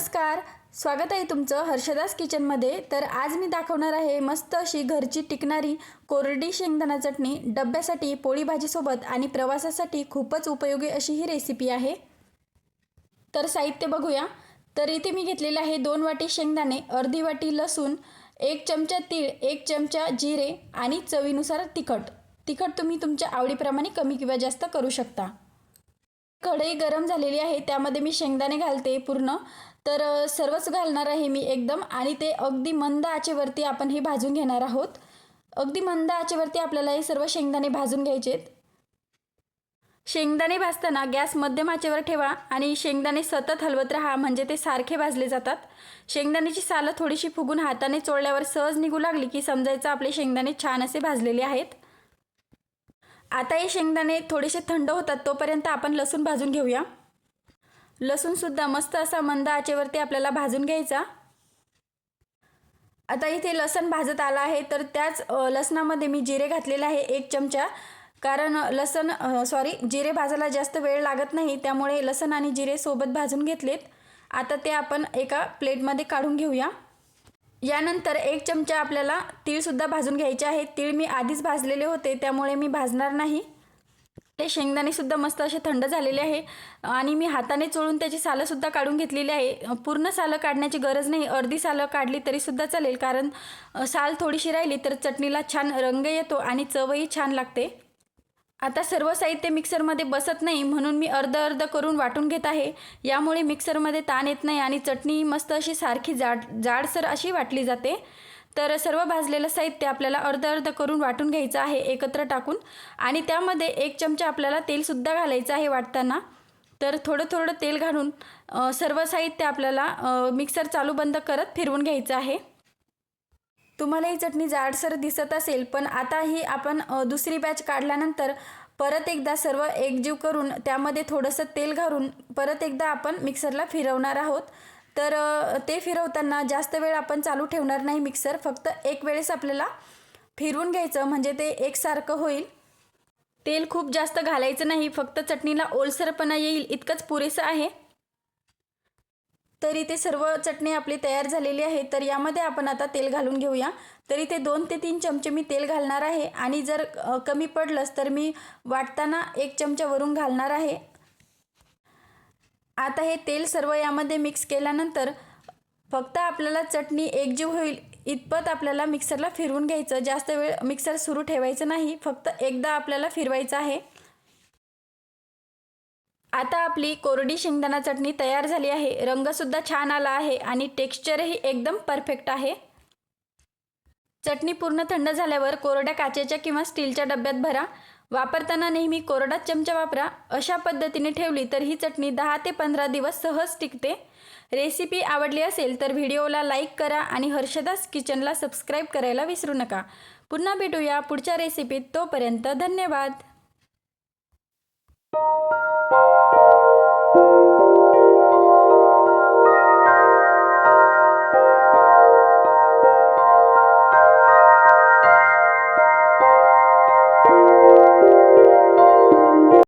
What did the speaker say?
नमस्कार स्वागत आहे तुमचं हर्षदास किचनमध्ये. तर आज मी दाखवणार आहे मस्त अशी घरची टिकणारी कोरडी शेंगदाणा चटणी. डब्यासाठी पोळी भाजीसोबत आणि प्रवासासाठी खूपच उपयोगी अशी ही रेसिपी आहे. तर साहित्य बघूया. तर इथे मी घेतलेले आहे दोन वाटी शेंगदाणे अर्धी वाटी लसूण एक चमचा तीळ एक चमचा जिरे आणि चवीनुसार तिखट. तिखट तुम्ही तुमच्या आवडीप्रमाणे कमी किंवा जास्त करू शकता. कढई गरम झालेली आहे त्यामध्ये मी शेंगदाणे घालते पूर्ण. तर सर्वच घालणार आहे मी एकदम आणि ते अगदी मंद आचेवरती आपण हे भाजून घेणार आहोत. अगदी मंद आचेवरती आपल्याला हे सर्व शेंगदाणे भाजून घ्यायचेत. शेंगदाणे भाजताना गॅस मध्यम आचेवर ठेवा आणि शेंगदाणे सतत हलवत राहा म्हणजे ते सारखे भाजले जातात. शेंगदाण्याची सालं थोडीशी फुगून हाताने चोळल्यावर सहज निघू लागली की समजायचं आपले शेंगदाणे छान असे भाजलेले आहेत. आता हे शेंगदाणे थोडेसे थंड होतात तोपर्यंत आपण लसूण भाजून घेऊया. लसूणसुद्धा मस्त असा मंद आचेवरती आपल्याला भाजून घ्यायचा. आता इथे लसण भाजत आला आहे तर त्याच लसणामध्ये मी जिरे घातलेले आहे एक चमचा. कारण लसण सॉरी जिरे भाजायला जास्त वेळ लागत नाही त्यामुळे लसण आणि जिरे सोबत भाजून घेतलेत. आता ते आपण एका प्लेटमध्ये काढून घेऊया. यानंतर एक चमचा आपल्याला तीळसुद्धा भाजून घ्यायचे आहे. तीळ मी आधीच भाजलेले होते त्यामुळे मी भाजणार नाही. ते शेंगदाणेसुद्धा मस्त असे थंड झालेले आहे. आणि मी हाताने चोळून त्याची सालंसुद्धा काढून घेतलेली आहे. पूर्ण सालं काढण्याची गरज नाही. अर्धी सालं काढली तरीसुद्धा चालेल कारण साल थोडीशी राहिली तर चटणीला छान रंग येतो आणि चवही छान लागते. आता सर्व साहित्य मिक्सरमध्ये बसत नाही म्हणून मी अर्ध अर्ध करून वाटून घेत आहे. यामुळे मिक्सरमध्ये ताण येत नाही आणि चटणी मस्त अशी सारखी जाड जाडसर अशी वाटली जाते. तर सर्व भाजलेलं साहित्य आपल्याला अर्ध अर्ध करून वाटून घ्यायचं आहे एकत्र टाकून. आणि त्यामध्ये एक चमचा आपल्याला तेलसुद्धा घालायचं आहे वाटताना. तर थोडं थोडं तेल घालून सर्व साहित्य आपल्याला मिक्सर चालू बंद करत फिरवून घ्यायचं आहे. तुम्हाला ही चटणी जाडसर दिसत असेल पण आता ही आपण दुसरी बॅच काढल्यानंतर परत एकदा सर्व एकजीव करून त्यामध्ये थोडंसं तेल घालून परत एकदा आपण मिक्सरला फिरवणार आहोत. तर ते फिरवताना जास्त वेळ आपण चालू ठेवणार नाही मिक्सर फक्त एक वेळेस आपल्याला फिरवून घ्यायचं म्हणजे ते एकसारखं होईल. तेल खूप जास्त घालायचं नाही फक्त चटणीला ओलसरपणा येईल इतकंच पुरेसं आहे. तर इथे सर्व चटणी आपली तयार झालेली आहे. तर यामध्ये आपण आता तेल घालून घेऊया. तर इथे दोन ते तीन चमचे मी तेल घालणार आहे. आणि जर कमी पडलंच तर मी वाटताना एक चमचा वरून घालणार आहे. आता हे तेल सर्व यामध्ये मिक्स केल्यानंतर फक्त आपल्याला चटणी एकजीव होईल इतपत आपल्याला मिक्सरला फिरवून घ्यायचं. जास्त वेळ मिक्सर सुरू ठेवायचं नाही. फक्त एकदा आपल्याला फिरवायचं आहे. आता आपली कोरडी शेंगदाणा चटणी तयार झाली आहे. रंगसुद्धा छान आला आहे आणि टेक्स्चरही एकदम परफेक्ट आहे. चटणी पूर्ण थंड झाल्यावर कोरड्या काचेच्या किंवा स्टीलच्या डब्यात भरा. वापरताना नेहमी कोरडा चमचा वापरा. अशा पद्धतीने ठेवली तर ही चटणी दहा ते पंधरा दिवस सहज टिकते. रेसिपी आवडली असेल तर व्हिडिओला लाईक करा आणि हर्षदास किचनला सबस्क्राईब करायला विसरू नका. पुन्हा भेटूया पुढच्या रेसिपीत. तोपर्यंत धन्यवाद.